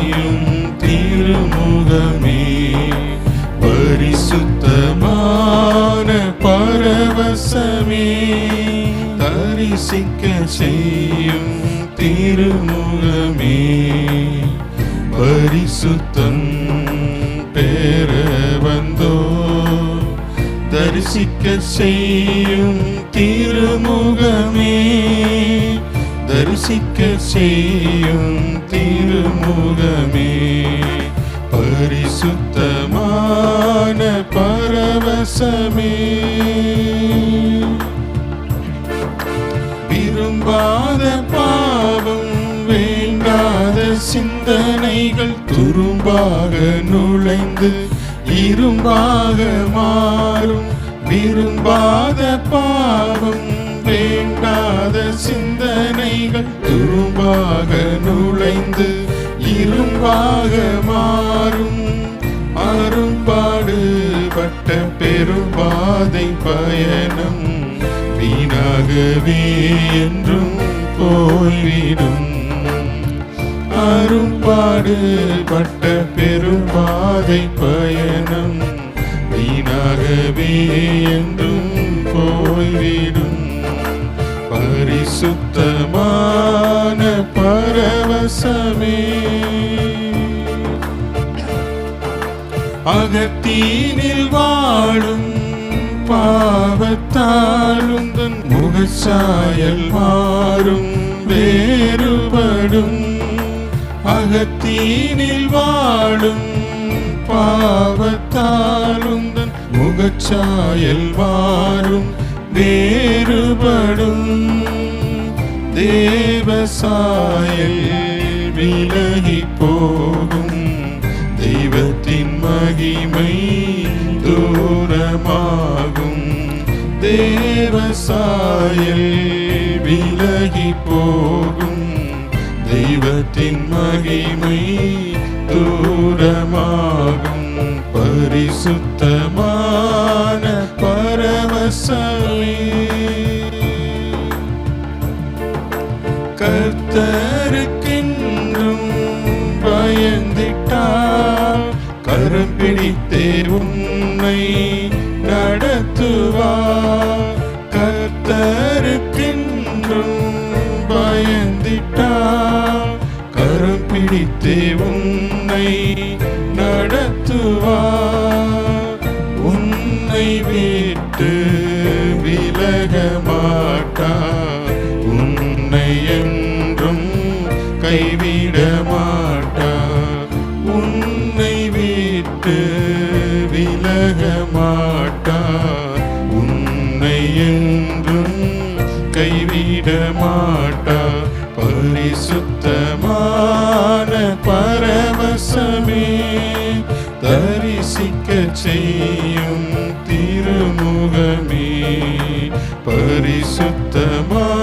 நீயும் திருமுகமே. பரிசுத்தமான பரவசமே. தரிசிக்க செய்யும் திருமுகமே. பரிசுத்தம் பெற வந்தோ. தரிசிக்க செய்யும் திருமுகமே. தரிசிக்க செய்யும் திரு பரவசமே விரும்பாத பாவம் வேண்டாத சிந்தனைகள் துரும்பாக நுழைந்து இரும்பாக மாறும். விரும்பாத பாவம் வேண்டாத சிந்தனைகள் துரும்பாக நுழைந்து இரும்பாக மாறும். பெரும்பாதை பயணம் வீணாகவே என்றும் போய்விடும். அரும்பாடுபட்ட பெரும்பாதை பயணம் வீணாகவே என்றும் போய்விடும். பரிசுத்தமான பரவசமே. அகத்தீனில் வா சாயல் மாறும் வேறுபடும். அகத்தீனில் வாழும் பாவத்தாலும் முகச்சாயல் மாறும் வேறுபடும். தேவசாயல் விலகி போகும். தெய்வத்தின் மகிமை தூரமா தேவ சாயல் விலகி போகும் தெய்வத்தின் மகிமை தூரமாகும். பரிசுத்தமான பரவசமே. கர்த்தருக்கென்றும் பிடித்தே உன்னை நடத்துவார். கர்த்தருக்கென்றும் பயந்திட்டார். கரம் பிடித்தே உன்னை நடத்துவார். விட்டு விலக மாட்டார் உன்னை என்றும் கைவிட மாட்டார் பரிசுத்தமான பரவசமே தரிசிக்க செய்யும் திருமுகமே. பரிசுத்தமான